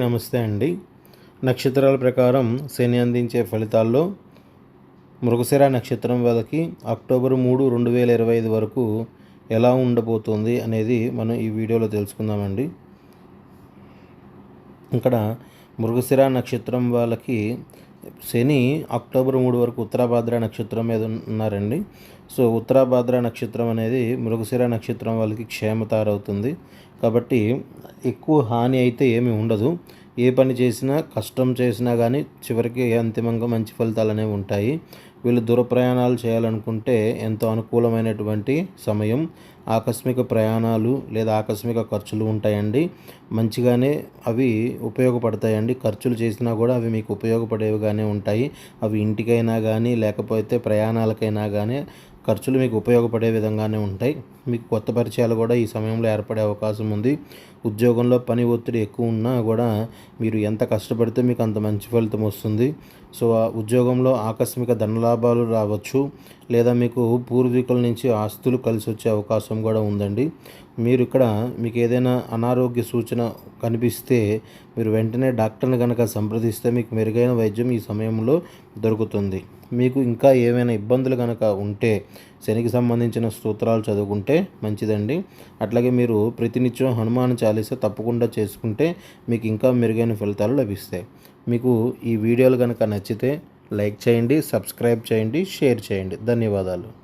నమస్తే అండి. నక్షత్రాల ప్రకారం శని అందించే ఫలితాల్లో మృగశిర నక్షత్రం వాళ్ళకి అక్టోబర్ మూడు రెండు వేల ఇరవై ఐదు వరకు ఎలా ఉండబోతుంది అనేది మనం ఈ వీడియోలో తెలుసుకుందామండి. ఇక్కడ మృగశిర నక్షత్రం వాళ్ళకి శని అక్టోబర్ మూడు వరకు ఉత్తరాభాద్ర నక్షత్రం మీద ఉన్నారండి. సో ఉత్తరాభాద్ర నక్షత్రం అనేది మృగశిర నక్షత్రం వాళ్ళకి క్షేమతారవుతుంది. కాబట్టి ఎక్కువ హాని అయితే ఏమీ ఉండదు. ఏ పని చేసినా కష్టం చేసినా కానీ చివరికి అంతిమంగా మంచి ఫలితాలు అనేవి ఉంటాయి. వీళ్ళు దూర ప్రయాణాలు చేయాలనుకుంటే ఎంతో అనుకూలమైనటువంటి సమయం ఆకస్మిక ప్రయాణాలు లేదా ఆకస్మిక ఖర్చులు ఉంటాయండి. మంచిగానే అవి ఉపయోగపడతాయండి. ఖర్చులు చేసినా కూడా అవి మీకు ఉపయోగపడేవిగానే ఉంటాయి. అవి ఇంటికైనా కానీ లేకపోతే ప్రయాణాలకైనా కానీ ఖర్చులు మీకు ఉపయోగపడే విధంగానే ఉంటాయి. మీకు కొత్త పరిచయాలు కూడా ఈ సమయంలో ఏర్పడే అవకాశం ఉంది. ఉద్యోగంలో పని ఒత్తిడి ఎక్కువ ఉన్నా కూడా మీరు ఎంత కష్టపడితే మీకు అంత మంచి ఫలితం వస్తుంది. సో ఆ ఉద్యోగంలో ఆకస్మిక ధనలాభాలు రావచ్చు. లేదా మీకు పూర్వీకుల నుంచి ఆస్తులు కలిసి వచ్చే అవకాశం కూడా ఉందండి. మీరు ఇక్కడ మీకు ఏదైనా అనారోగ్య సూచన కనిపిస్తే మీరు వెంటనే డాక్టర్ని కనుక సంప్రదిస్తే మీకు మెరుగైన వైద్యం ఈ సమయంలో దొరుకుతుంది. మీకు ఇంకా ఏమైనా ఇబ్బందులు కనుక ఉంటే శనికి సంబంధించిన స్తోత్రాలు చదువుకుంటే మంచిదండి. అట్లాగే మీరు ప్రతినిత్యం హనుమాన్ చాలీస తప్పకుండా చేసుకుంటే మీకు ఇంకా మెరుగైన ఫలితాలు లభిస్తాయి. మీకు ఈ వీడియోలు కనుక నచ్చితే లైక్ చేయండి సబ్స్క్రైబ్ చేయండి షేర్ చేయండి. ధన్యవాదాలు.